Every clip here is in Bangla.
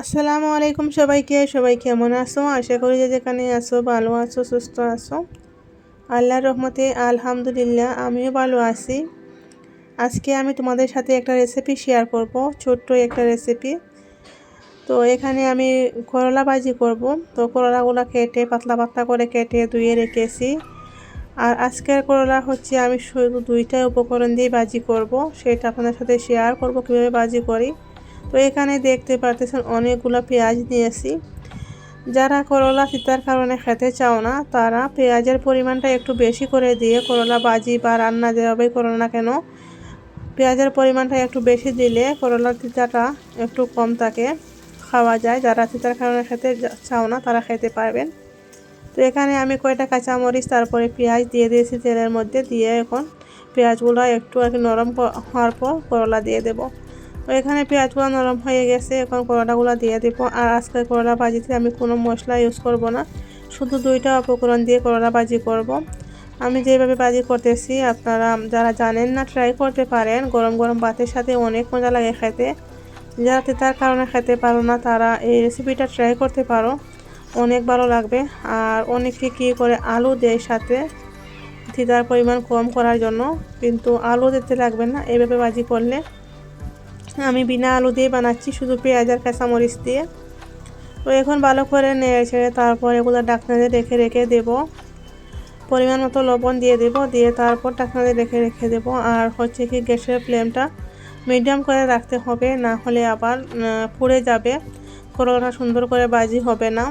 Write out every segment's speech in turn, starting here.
আসসালামু আলাইকুম সবাইকে, সবাই কেমন আছো? আশা করি যে যেখানে আছো ভালো আছো, সুস্থ আছো। আল্লাহর রহমতে আলহামদুলিল্লাহ আমিও ভালো আছি। আজকে আমি তোমাদের সাথে একটা রেসিপি শেয়ার করব, ছোট্ট একটা রেসিপি তো এখানে আমি করলা ভাজি করব। তো করলাগুলো কেটে পাতলা পাতলা করে কেটে ধুয়ে রেখেছি। আর আজকের করলা হচ্ছে আমি শুধু দুইটা উপকরণ দিয়ে ভাজি করব, সেটা আপনাদের সাথে শেয়ার করব, কীভাবে ভাজি করি। তো এখানে দেখতে পারতেছেন অনেকগুলো পেঁয়াজ নিয়েছি। যারা করলা তিতার কারণে খেতে চাও না, তারা পেঁয়াজের পরিমাণটা একটু বেশি করে দিয়ে করলা বাজি বা রান্না যেভাবে করো না কেন, পেঁয়াজের পরিমাণটা একটু বেশি দিলে করলার তিতাটা একটু কম থাকে। খাওয়া যায়, যারা তিতার কারণে খেতে চাও না, তারা খেতে পারবেন। তো এখানে আমি কয়টা কাঁচামরিচ, তারপরে পেঁয়াজ দিয়ে দিয়েছি তেলের মধ্যে, দিয়ে এখন পেঁয়াজগুলো একটু আর কি নরম হওয়ার পর করলা দিয়ে দেবো। তো এখানে পেঁয়াজগুলো নরম হয়ে গেছে, এখন করলাগুলো দিয়ে দিব। আর আজকে করলা ভাজিতে আমি কোনো মশলা ইউজ করব না। শুধু দুইটা উপকরণ দিয়ে করলা ভাজি করব। আমি যেভাবে ভাজি করতেছি, আপনারা যারা জানেন না ট্রাই করতে পারেন। গরম গরম ভাতের সাথে অনেক মজা লাগে খেতে। যারা তার কারণে খেতে পারো না, তারা এই রেসিপিটা ট্রাই করতে পারো। অনেক ভালো লাগবে। আর অনেকে কী করে আলু দেয় সাথে তিতার পরিমাণ কম করার জন্য। কিন্তু আলু দিতে লাগবে না এইভাবে ভাজি করলে আমি বিনা আলু দিয়ে বানাচ্ছি, শুধু পেঁয়াজ আর কাঁচামরিচ দিয়ে। তো এখন ভালো করে নেড়ে ছেড়ে তারপর এগুলো ডাকনাতে রেখে রেখে দেব। পরিমাণ মতো লবণ দিয়ে দেব, দিয়ে তারপর ডাকনাতে রেখে রেখে দেব। আর হচ্ছে কি গ্যাসের ফ্লেমটা মিডিয়াম করে রাখতে হবে, না হলে আবার পুড়ে যাবে। করোনা সুন্দর করে বাজি হবে না।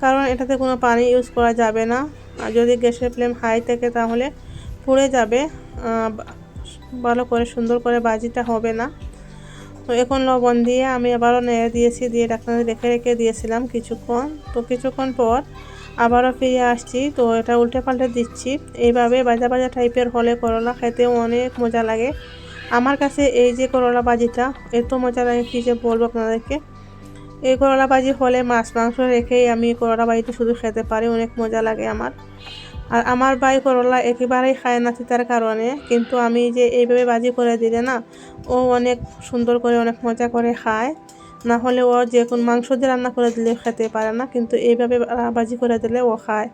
কারণ এটাতে কোনো পানি ইউজ করা যাবে না। আর যদি গ্যাসের ফ্লেম হাই থাকে তাহলে পুড়ে যাবে। ভালো করে সুন্দর করে বাজিটা হবে না। তো এখন লবণ দিয়ে আমি আবারও নেড়ে দিয়েছি, দিয়ে ডাক্তার রেখে রেখে দিয়েছিলাম কিছুক্ষণ। তো কিছুক্ষণ পর আবারও ফিরে আসছি, তো এটা উল্টে পাল্টে দিচ্ছি। এইভাবে বাজা বাজা টাইপের হলে করলা খেতেও অনেক মজা লাগে। আমার কাছে এই যে করলা বাজিটা, এত মজা লাগে কী যে বলব আপনাদেরকে। এই করলা বাজি হলে মাছ, মাংস রেখেই আমি করলা বাজিটা শুধু খেতে পারি, অনেক মজা লাগে আমার। আর আমার ভাই করলা একেবারেই খায় না তার কারণে, কিন্তু আমি যে এইভাবে বাজি করে দিলে না, ও অনেক সুন্দর করে, অনেক মজা করে খায়। না হলে ও যে কোন মাংস দিয়ে রান্না করে দিলে খেতে পারে না, কিন্তু এইভাবে বাজি করে দিলে ও খায়।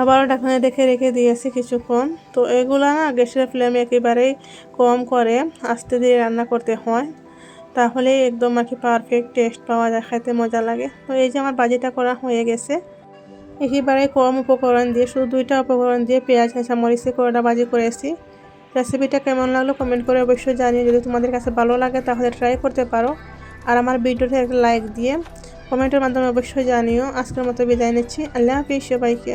আবারও ডাকনা দেখে রেখে দিয়েছি কিছুক্ষণ। তো এগুলো না গ্যাসের ফ্লেম একেবারেই কম করে, আস্তে দিয়ে রান্না করতে হয়। তাহলে একদম আর কি পারফেক্ট টেস্ট পাওয়া যায়, খেতে মজা লাগে। তো এই যে আমার বাজিটা করা হয়ে গেছে। একেবারে কম উপকরণ দিয়ে, শুধু দুইটা উপকরণ দিয়ে পেঁয়াজ কাঁচা মরিচে কোড়াটা বাজি করেছি রেসিপিটা কেমন লাগল কমেন্ট করে অবশ্যই জানিয়ে যদি তোমাদের কাছে ভালো লাগে তাহলে ট্রাই করতে পারো। আর আমার ভিডিওতে একটা লাইক দিয়ে কমেন্টের মাধ্যমে অবশ্যই জানিও। আজকের মতো বিদায় নিচ্ছি। আল্লাহ হাফিজ সবাইকে।